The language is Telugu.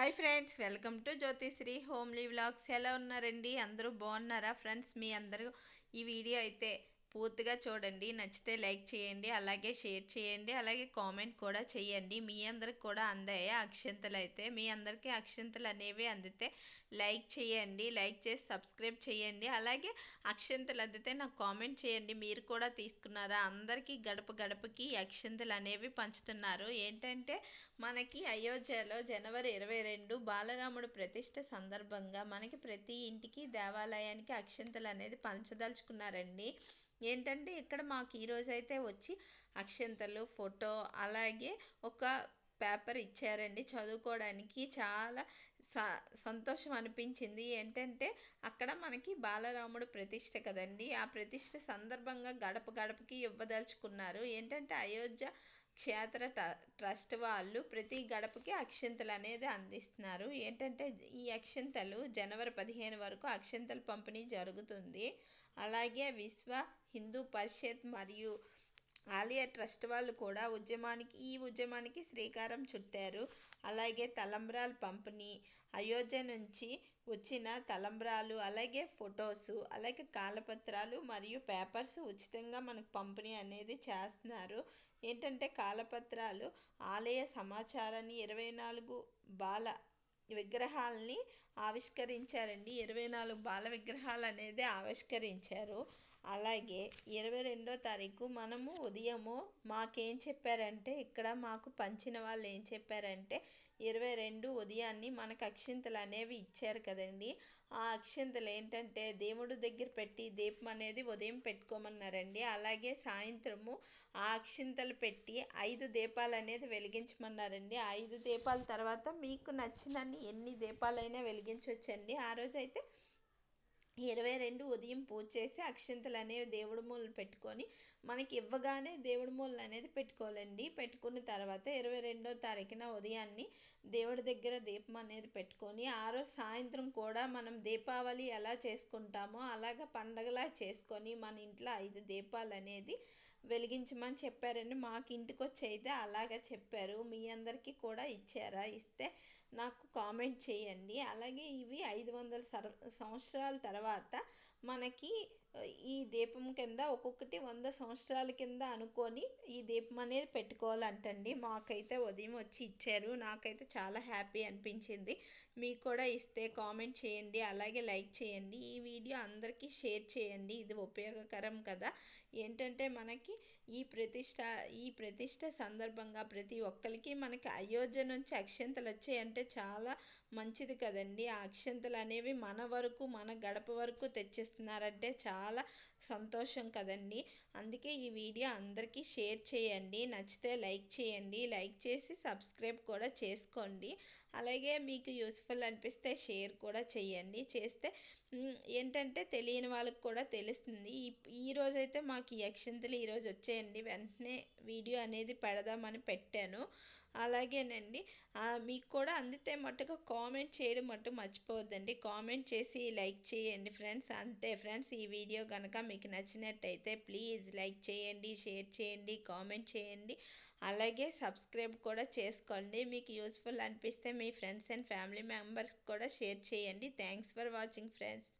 Hi friends welcome to Jyothisri homely vlogs ఎలా ఉన్నారండి? అందరూ బాగున్నారా? ఫ్రెండ్స్ మీ అందరూ ఈ వీడియో అయితే పూర్తిగా చూడండి. నచ్చితే లైక్ చేయండి అలాగే షేర్ చేయండి అలాగే కామెంట్ కూడా చేయండి. మీ అందరికి కూడా అందాయి అక్షంతలు అయితే. మీ అందరికీ అక్షంతలు అనేవి అందితే లైక్ చేయండి లైక్ చేసి సబ్స్క్రైబ్ చేయండి అలాగే అక్షంతలు అందితే నాకు కామెంట్ చేయండి. మీరు కూడా తీసుకున్నారా? అందరికీ గడప గడపకి అక్షంతలు అనేవి పంచుతున్నారు. ఏంటంటే మనకి అయోధ్యలో జనవరి ఇరవై రెండు బాలరాముడు ప్రతిష్ట సందర్భంగా మనకి ప్రతి ఇంటికి దేవాలయానికి అక్షంతలు అనేది పంచదలుచుకున్నారండి. ఏంటంటే ఇక్కడ మాకు ఈరోజు అయితే వచ్చి అక్షంతలు ఫోటో అలాగే ఒక పేపర్ ఇచ్చారండి. చదువుకోవడానికి చాలా స సంతోషం అనిపించింది. ఏంటంటే అక్కడ మనకి బాలరాముడు ప్రతిష్ట కదండి. ఆ ప్రతిష్ట సందర్భంగా గడప గడపకి ఇవ్వదలుచుకున్నారు. ఏంటంటే అయోధ్య క్షేత్ర ట్రస్ట్ వాళ్ళు ప్రతి గడపకి అక్షంతలు అనేది అందిస్తున్నారు. ఏంటంటే ఈ అక్షంతలు జనవరి పదిహేను వరకు అక్షంతలు పంపిణీ జరుగుతుంది. అలాగే విశ్వ హిందూ పరిషత్ మరియు ఆలయ ట్రస్ట్ వాళ్ళు కూడా ఉద్యమానికి ఈ ఉద్యమానికి శ్రీకారం చుట్టారు. అలాగే తలంబ్రాలు పంపిణీ అయోధ్య నుంచి వచ్చిన తలంబ్రాలు అలాగే ఫొటోస్ అలాగే కాలపత్రాలు మరియు పేపర్స్ ఉచితంగా మనకు పంపిణీ అనేది చేస్తున్నారు. ఏంటంటే కాలపత్రాలు ఆలయ సమాచారాన్ని ఇరవై నాలుగు బాల విగ్రహాలని ఆవిష్కరించారండి. ఇరవై నాలుగు బాల విగ్రహాలు అనేది ఆవిష్కరించారు. అలాగే ఇరవై రెండో తారీఖు మనము ఉదయము మాకేం చెప్పారంటే ఇక్కడ మాకు పంచిన వాళ్ళు ఏం చెప్పారంటే ఇరవై రెండు ఉదయాన్ని మనకు అక్షింతలు అనేవి ఇచ్చారు కదండి. ఆ అక్షింతలు ఏంటంటే దేవుడు దగ్గర పెట్టి దీపం అనేది ఉదయం పెట్టుకోమన్నారండి. అలాగే సాయంత్రము ఆ అక్షింతలు పెట్టి ఐదు దీపాలు అనేది వెలిగించమన్నారండి. ఐదు దీపాల తర్వాత మీకు నచ్చినన్ని ఎన్ని దీపాలైనా వెలిగించవచ్చండి ఆ రోజు అయితే ఇరవై రెండు ఉదయం పూజ చేసి అక్షంతలు అనేవి దేవుడి మూలలు పెట్టుకొని మనకి ఇవ్వగానే దేవుడి మూలలు అనేది పెట్టుకోవాలండి. పెట్టుకున్న తర్వాత ఇరవై రెండో తారీఖున ఉదయాన్ని దేవుడి దగ్గర దీపం అనేది పెట్టుకొని ఆ రోజు సాయంత్రం కూడా మనం దీపావళి ఎలా చేసుకుంటామో అలాగ పండగలా చేసుకొని మన ఇంట్లో ఐదు దీపాలు అనేది వెలిగించమని చెప్పారండి. మాకు ఇంటికి వచ్చి అయితే అలాగ చెప్పారు. మీ అందరికీ కూడా ఇచ్చారా? ఇస్తే నాకు కామెంట్ చేయండి. అలాగే ఇవి ఐదు వందల సంవత్సరాల తర్వాత మనకి ఈ దీపం కింద ఒక్కొక్కటి వంద సంవత్సరాల కింద అనుకొని ఈ దీపం అనేది పెట్టుకోవాలంటండి. మాకైతే ఉదయం వచ్చి ఇచ్చారు. నాకైతే చాలా హ్యాపీ అనిపించింది. మీకు కూడా ఇస్తే కామెంట్ చేయండి. అలాగే లైక్ చేయండి. ఈ వీడియో అందరికీ షేర్ చేయండి. ఇది ఉపయోగకరం కదా. ఏంటంటే మనకి ఈ ప్రతిష్ట ఈ ప్రతిష్ట సందర్భంగా ప్రతి ఒక్కరికి మనకి అయోధ్య నుంచి అక్షంతలు వచ్చాయంటే చాలా మంచిది కదండి. ఆ అక్షంతలు అనేవి మన వరకు మన గడప వరకు తెచ్చిస్తున్నారంటే చాలా సంతోషం కదండి. అందుకే ఈ వీడియో అందరికీ షేర్ చేయండి. నచ్చితే లైక్ చేయండి. లైక్ చేసి సబ్స్క్రైబ్ కూడా చేసుకోండి. అలాగే మీకు యూస్ఫుల్ అనిపిస్తే షేర్ కూడా చేయండి. చేస్తే ఏంటంటే తెలియని వాళ్ళకి కూడా తెలుస్తుంది. ఈ రోజైతే మాకు ఈ అక్షంతలు ఈరోజు వచ్చేయండి. వెంటనే వీడియో అనేది పెడదామని పెట్టాను. అలాగేనండి. మీకు కూడా అందితే మట్టుకు కామెంట్ చేయడం మట్టు మర్చిపోవద్దండి. కామెంట్ చేసి లైక్ చేయండి ఫ్రెండ్స్. అంతే ఫ్రెండ్స్ ఈ వీడియో కనుక మీకు నచ్చినట్టయితే ప్లీజ్ లైక్ చేయండి షేర్ చేయండి కామెంట్ చేయండి. అలాగే సబ్స్క్రైబ్ కూడా చేసుకోండి. మీకు యూస్ఫుల్ అనిపిస్తే మీ ఫ్రెండ్స్ అండ్ ఫ్యామిలీ మెంబర్స్ కూడా షేర్ చేయండి. Thanks for watching friends.